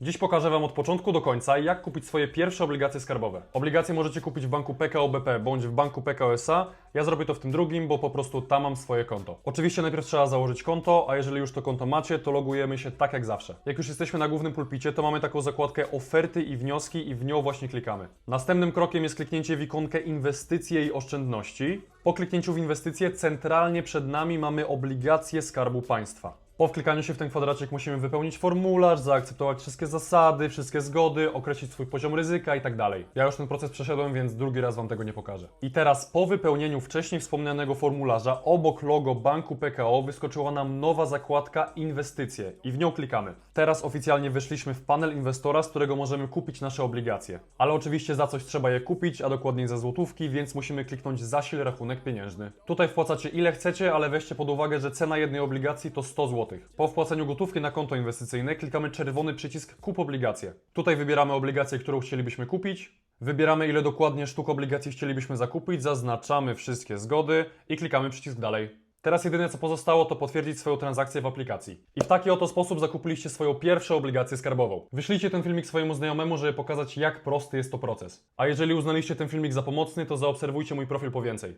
Dziś pokażę Wam od początku do końca, jak kupić swoje pierwsze obligacje skarbowe. Obligacje możecie kupić w banku PKO BP bądź w banku PKO SA. Ja zrobię to w tym drugim, bo po prostu tam mam swoje konto. Oczywiście najpierw trzeba założyć konto, a jeżeli już to konto macie, to logujemy się tak jak zawsze. Jak już jesteśmy na głównym pulpicie, to mamy taką zakładkę oferty i wnioski i w nią właśnie klikamy. Następnym krokiem jest kliknięcie w ikonkę inwestycje i oszczędności. Po kliknięciu w inwestycje centralnie przed nami mamy obligacje Skarbu Państwa. Po wklikaniu się w ten kwadracik musimy wypełnić formularz, zaakceptować wszystkie zasady, wszystkie zgody, określić swój poziom ryzyka i tak dalej. Ja już ten proces przeszedłem, więc drugi raz Wam tego nie pokażę. I teraz po wypełnieniu wcześniej wspomnianego formularza obok logo banku PKO wyskoczyła nam nowa zakładka inwestycje i w nią klikamy. Teraz oficjalnie wyszliśmy w panel inwestora, z którego możemy kupić nasze obligacje. Ale oczywiście za coś trzeba je kupić, a dokładniej za złotówki, więc musimy kliknąć zasil rachunek pieniężny. Tutaj wpłacacie ile chcecie, ale weźcie pod uwagę, że cena jednej obligacji to 100 Po wpłaceniu gotówki na konto inwestycyjne klikamy czerwony przycisk kup obligacje. Tutaj wybieramy obligację, którą chcielibyśmy kupić. Wybieramy ile dokładnie sztuk obligacji chcielibyśmy zakupić, zaznaczamy wszystkie zgody i klikamy przycisk dalej. Teraz jedyne co pozostało to potwierdzić swoją transakcję w aplikacji. I w taki oto sposób zakupiliście swoją pierwszą obligację skarbową. Wyślijcie ten filmik swojemu znajomemu, żeby pokazać jak prosty jest to proces. A jeżeli uznaliście ten filmik za pomocny, to zaobserwujcie mój profil po więcej.